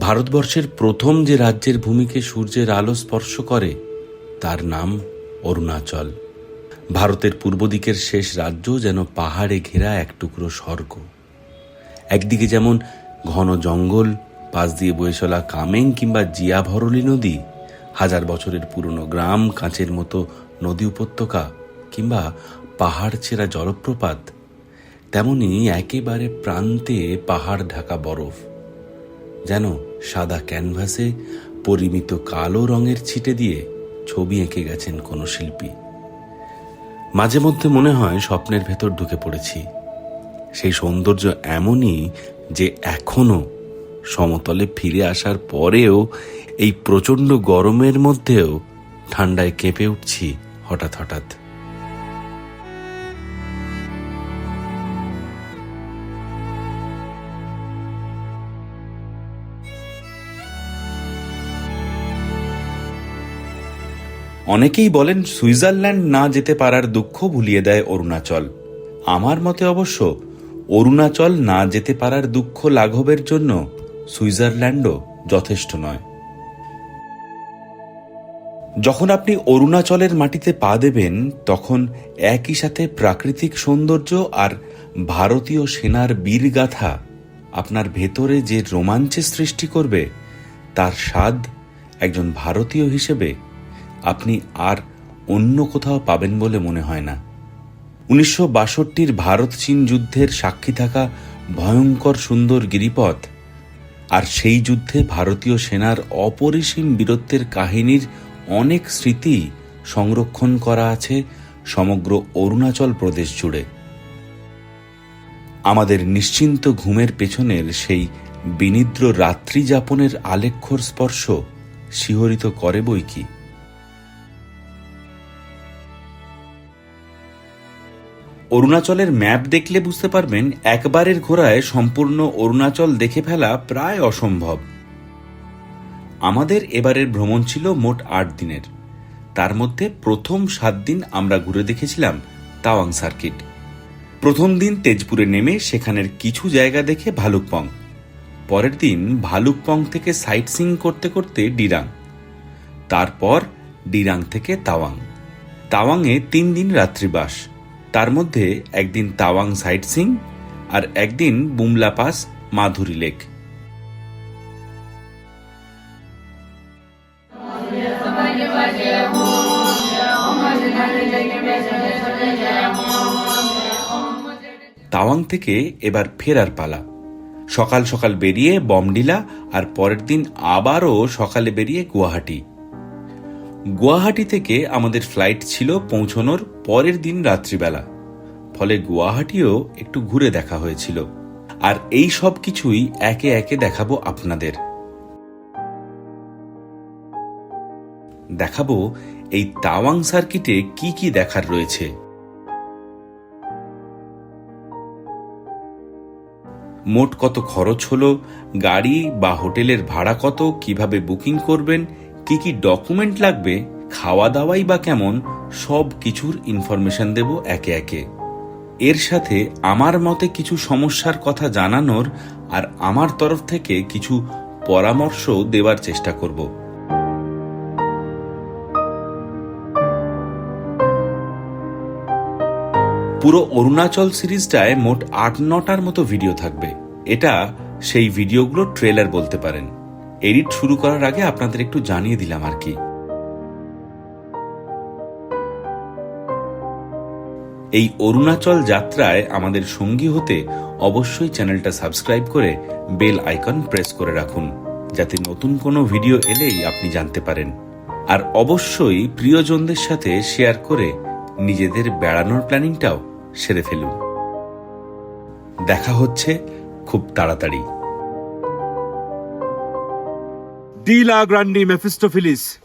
ভারতবর্ষের প্রথম যে রাজ্যের ভূমিকে সূর্যের আলো স্পর্শ করে, তার নাম অরুণাচল। ভারতের পূর্ব দিকের শেষ রাজ্য যেন পাহাড়ে ঘেরা এক টুকরো স্বর্গ। একদিকে যেমন ঘন জঙ্গল, পাশ দিয়ে বয়ে চলা কামেং কিংবা জিয়া ভরলি নদী, হাজার বছরের পুরনো গ্রাম, কাঁচের মতো নদী উপত্যকা কিংবা পাহাড় ছেঁড়া জলপ্রপাত, তেমনি একেবারে প্রান্তে পাহাড় ঢাকা বরফ। যেন সাদা ক্যানভাসে পরিমিত কালো রঙের ছিটে দিয়ে ছবি এঁকে গেছেন কোনো শিল্পী। মাঝে মধ্যে মনে হয় স্বপ্নের ভেতর ঢুকে পড়েছি। সেই সৌন্দর্য এমনই যে এখনও সমতলে ফিরে আসার পরেও এই প্রচণ্ড গরমের মধ্যেও ঠান্ডায় কেঁপে উঠছি হঠাৎ হঠাৎ। অনেকেই বলেন সুইজারল্যান্ড না যেতে পারার দুঃখ ভুলিয়ে দেয় অরুণাচল। আমার মতে অবশ্য অরুণাচল না যেতে পারার দুঃখ লাঘবের জন্য সুইজারল্যান্ডও যথেষ্ট নয়। যখন আপনি অরুণাচলের মাটিতে পা দেবেন, তখন একই সাথে প্রাকৃতিক সৌন্দর্য আর ভারতীয় সেনার বীরগাথা আপনার ভেতরে যে রোমাঞ্চের সৃষ্টি করবে, তার স্বাদ একজন ভারতীয় হিসেবে আপনি আর অন্য কোথাও পাবেন বলে মনে হয় না। উনিশশো বাষট্টির ভারত চীন যুদ্ধের সাক্ষী থাকা ভয়ঙ্কর সুন্দর গিরিপথ আর সেই যুদ্ধে ভারতীয় সেনার অপরিসীম বীরত্বের কাহিনীর অনেক স্মৃতি সংরক্ষণ করা আছে সমগ্র অরুণাচল প্রদেশ জুড়ে। আমাদের নিশ্চিন্ত ঘুমের পেছনের সেই বিনিদ্র রাত্রি যাপনের আলেখ্যর স্পর্শ শিহরিত করে বই কি? অরুণাচলের ম্যাপ দেখলে বুঝতে পারবেন, একবারের ঘোড়ায় সম্পূর্ণ অরুণাচল দেখে ফেলা প্রায় অসম্ভব। আমাদের এবারের ভ্রমণ ছিল মোট আট দিনের। তার মধ্যে প্রথম সাত দিন আমরা ঘুরে দেখেছিলাম তাওয়াং সার্কিট। প্রথম দিন তেজপুরে নেমে সেখানের কিছু জায়গা দেখে ভালুকপং। পরের দিন ভালুকপং থেকে সাইট সিং করতে করতে ডিরাং। তারপর ডিরাং থেকে তাওয়াং। তাওয়াংয়ে তিন দিন রাত্রিবাস। তার মধ্যে একদিন তাওয়াং সাইট সিং আর একদিন বুমলা পাস মাধুরী লেক। তাওয়াং থেকে এবার ফেরার পালা। সকাল সকাল বেরিয়ে বমডিলা আর পরের দিন আবারও সকালে বেরিয়ে গুয়াহাটি। গুয়াহাটি থেকে আমাদের ফ্লাইট ছিল পৌঁছনোর পরের দিন রাত্রিবেলা। ফলে গুয়াহাটিও একটু ঘুরে দেখা হয়েছিল। আর এই সব কিছুই একে একে দেখাবো আপনাদের। দেখাবো এই তাওয়াং সার্কিটে কি কি দেখার রয়েছে। মোট কত খরচ হলো, গাড়ি বা হোটেলের ভাড়া কত, কীভাবে বুকিং করবেন কি কি ডকুমেন্ট লাগবে খাওয়া দাওয়াই বা কেমন, সব কিছুর ইনফরমেশন দেব একে একে। এর সাথে আমার মতে কিছু সমস্যার কথা জানানোর আর আমার তরফ থেকে কিছু পরামর্শ দেওয়ার চেষ্টা করব। পুরো অরুণাচল সিরিজটায় মোট আট নটার মতো ভিডিও থাকবে। এটা সেই ভিডিওগুলো ট্রেলার বলতে পারেন। এডিট শুরু করার আগে আপনাদের একটু জানিয়ে দিলাম আর কি। এই অরুণাচল যাত্রায় আমাদের সঙ্গী হতে অবশ্যই চ্যানেলটা সাবস্ক্রাইব করে বেল আইকন প্রেস করে রাখুন, যাতে নতুন কোনো ভিডিও এলেই আপনি জানতে পারেন। আর অবশ্যই প্রিয়জনদের সাথে শেয়ার করে নিজেদের বেড়ানোর প্ল্যানিংটাও সেরে ফেলুন। দেখা হচ্ছে খুব তাড়াতাড়ি। Dila Grande Mephistopheles.